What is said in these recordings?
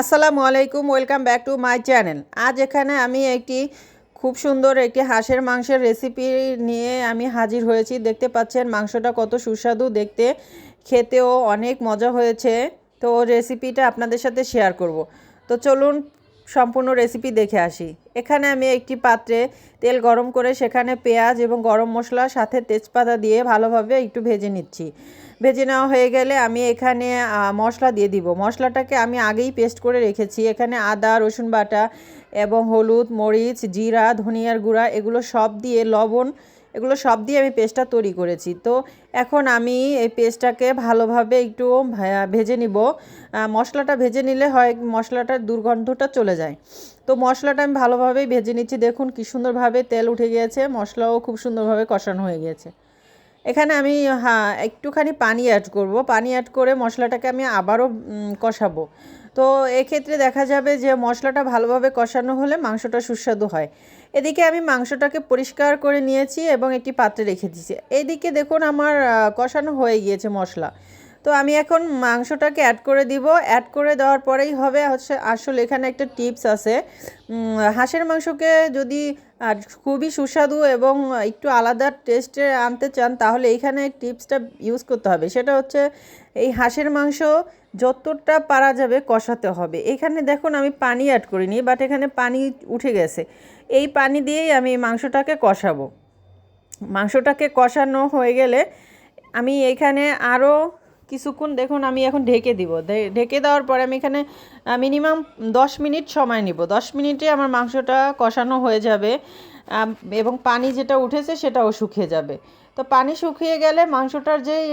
আসসালামু আলাইকুম, welcome back to my channel. আজ এখানে আমি একটি খুব সুন্দর একটি হাঁসের মাংসের রেসিপি নিয়ে আমি হাজির হয়েছি। দেখতে পাচ্ছেন মাংসটা কত সুস্বাদু দেখতে, খেতেও অনেক মজা হয়েছে। তো রেসিপিটা আপনাদের সাথে শেয়ার করব। তো চলুন সম্পূর্ণ রেসিপি দেখে আসি। এখানে আমি একটি পাত্রে তেল গরম করে সেখানে পেঁয়াজ এবং গরম মশলা, সাথে তেজপাতা দিয়ে ভালোভাবে একটু ভেজে নিচ্ছি। ভেজে নেওয়া হয়ে গেলে আমি এখানে মশলা দিয়ে দিব। মশলাটাকে আমি আগেই পেস্ট করে রেখেছি। এখানে আদা, রসুন বাটা এবং হলুদ, মরিচ, জিরা, ধনিয়ার গুঁড়া, এগুলো সব দিয়ে লবণ এগুলো সব দিয়ে আমি পেস্টটা তৈরি করেছি। তো এখন আমি এই পেস্টটাকে ভালোভাবে একটু ভেজে নিব। মশলাটা ভেজে নিলে হয় মশলাটার দুর্গন্ধটা চলে যায়। তো মশলাটা আমি ভালোভাবেই ভেজে নিচ্ছি। দেখুন কি সুন্দরভাবে তেল উঠে গিয়েছে। মশলাও খুব সুন্দরভাবে কষানো হয়ে গিয়েছে। এখানে আমি হ্যাঁ একটুখানি পানি অ্যাড করব। পানি অ্যাড করে মশলাটাকে আমি আবারও কষাবো। তো এক্ষেত্রে দেখা যাবে যে মশলাটা ভালোভাবে কষানো হলে মাংসটা সুস্বাদু হয়। এদিকে আমি মাংসটাকে পরিষ্কার করে নিয়েছি এবং একটি পাত্রে রেখে দিয়েছি। এদিকে দেখুন আমার কষানো হয়ে গিয়েছে মশলা। তো আমি এখন মাংসটাকে অ্যাড করে দিব। অ্যাড করে দেওয়ার পরেই হবে হচ্ছে আসলে এখানে একটা টিপস আছে। হাঁসের মাংসকে যদি আর খুবই সুস্বাদু এবং একটু আলাদা টেস্টে আনতে চান, তাহলে এইখানে টিপসটা ইউজ করতে হবে। সেটা হচ্ছে এই হাঁসের মাংস যতটা পারা যাবে কষাতে হবে। এখানে দেখুন আমি পানি অ্যাড করিনি বাট এখানে পানি উঠে গেছে। এই পানি দিয়েই আমি মাংসটাকে কষাবো। মাংসটাকে কষানো হয়ে গেলে আমি এখানে আরও কিছুক্ষণ দেখুন, আমি এখন ঢেকে দিব। ঢেকে দেওয়ার পরে আমি এখানে মিনিমাম দশ মিনিট সময় নিব। দশ মিনিটে আমার মাংসটা কষানো হয়ে যাবে এবং পানি যেটা উঠেছে সেটাও শুকিয়ে যাবে। তো পানি শুকিয়ে গেলে মাংসটার যেই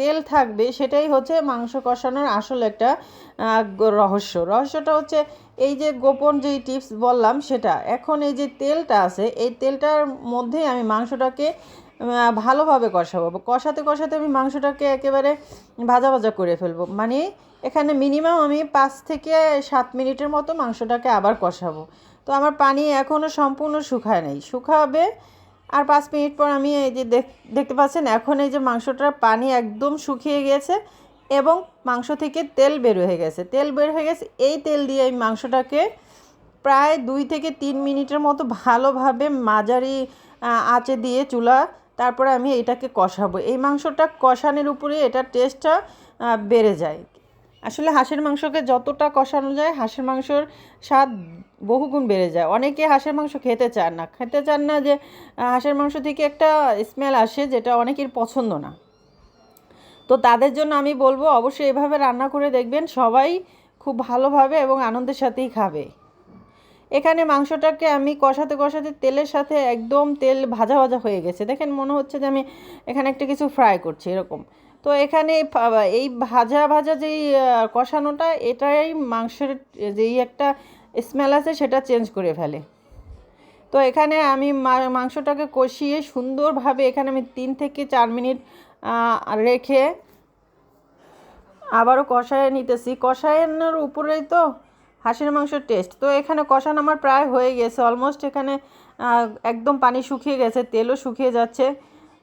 তেল থাকবে সেটাই হচ্ছে মাংস কষানোর আসল একটা রহস্য। রহস্যটা হচ্ছে এই যে গোপন যেই টিপস বললাম সেটা, এখন এই যে তেলটা আছে, এই তেলটার মধ্যে আমি মাংসটাকে ভালোভাবে কষাবো। কষাতে কষাতে আমি মাংসটাকে একেবারে ভাজা ভাজা করে ফেলব। মানে এখানে মিনিমাম আমি পাঁচ থেকে সাত মিনিটের মতো মাংসটাকে আবার কষাবো। তো আমার পানি এখনও সম্পূর্ণ শুকায় নাই। শুকাবে আর পাঁচ মিনিট পর আমি এই যে দেখ- দেখতে পাচ্ছেন, এখন এই যে মাংসটার পানি একদম শুকিয়ে গেছে এবং মাংস থেকে তেল বের হয়ে গেছে। তেল বের হয়ে গেছে, এই তেল দিয়ে এই মাংসটাকে প্রায় দুই থেকে তিন মিনিটের মতো ভালোভাবে মাঝারি আঁচে দিয়ে চুলা তারপরে আমি এটাকে কষাবো। এই মাংসটা কষানোর উপরে এটার টেস্টটা বেড়ে যায়। আসলে হাঁসের মাংসকে যতটা কষানো যায়, হাঁসের মাংসর স্বাদ বহুগুণ বেড়ে যায়। অনেকে হাঁসের মাংস খেতে চান না। খেতে চান না যে হাঁসের মাংস থেকে একটা স্মেল আসে যেটা অনেকের পছন্দ না। তো তাদের জন্য আমি বলব, অবশ্যই এভাবে রান্না করে দেখবেন। সবাই খুব ভালোভাবে এবং আনন্দের সাথেই খাবে। এখানে মাংসটাকে আমি কষাতে কষাতে তেলের সাথে একদম তেল ভাজা ভাজা হয়ে গেছে। দেখেন, মনে হচ্ছে যে আমি এখানে একটা কিছু ফ্রাই করছি এরকম। তো এখানে এই ভাজা ভাজা যেই কষানোটা, এটাই মাংসের যেই একটা স্মেল আছে সেটা চেঞ্জ করে ফেলে। তো এখানে আমি মাংসটাকে কষিয়ে সুন্দরভাবে এখানে আমি তিন থেকে চার মিনিট রেখে আবারও কষায় নিতেছি। কষানোর উপরেই তো হাঁসের মাংসের টেস্ট তো এখানে কষান আমার প্রায় হয়ে গেছে অলমোস্ট এখানে একদম পানি শুকিয়ে গেছে, তেলও শুকিয়ে যাচ্ছে।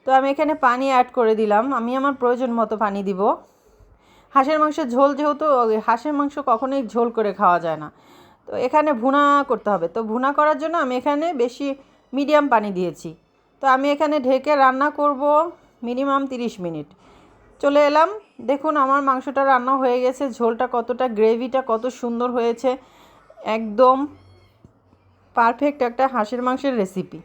তো আমি এখানে পানি অ্যাড করে দিলাম, আমি আমার প্রয়োজন মতো পানি দিব। হাঁসের মাংসের ঝোল যেহেতু, হাঁসের মাংস কখনোই ঝোল করে খাওয়া যায় না। তো এখানে ভুনা করতে হবে। তো ভুনা করার জন্য আমি এখানে বেশি মিডিয়াম পানি দিয়েছি। তো আমি এখানে ঢেকে রান্না করব মিনিমাম তিরিশ মিনিট। চলে এলাম। দেখুন, আমার মাংসটা রান্না হয়ে গেছে। ঝোলটা কতটা, গ্রেভিটা কত সুন্দর হয়েছে। একদম পারফেক্ট একটা হাঁসের মাংসের রেসিপি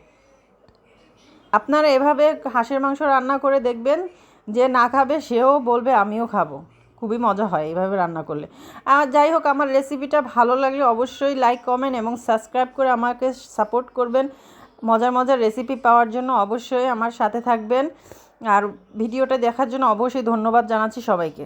আপনারা এভাবে হাঁসের মাংস রান্না করে দেখবেন, যে না খাবে, সেও বলবে, আমিও খাব। খুবই মজা হয় এইভাবে রান্না করলে। আর যাই হোক, আমার রেসিপিটা ভালো লাগলে অবশ্যই লাইক কমেন্ট এবং সাবস্ক্রাইব করে আমাকে সাপোর্ট করবেন। মজার মজার রেসিপি পাওয়ার জন্য অবশ্যই আমার সাথে থাকবেন। আর ভিডিওটা দেখার জন্য অবশ্যই ধন্যবাদ জানাচ্ছি সবাইকে।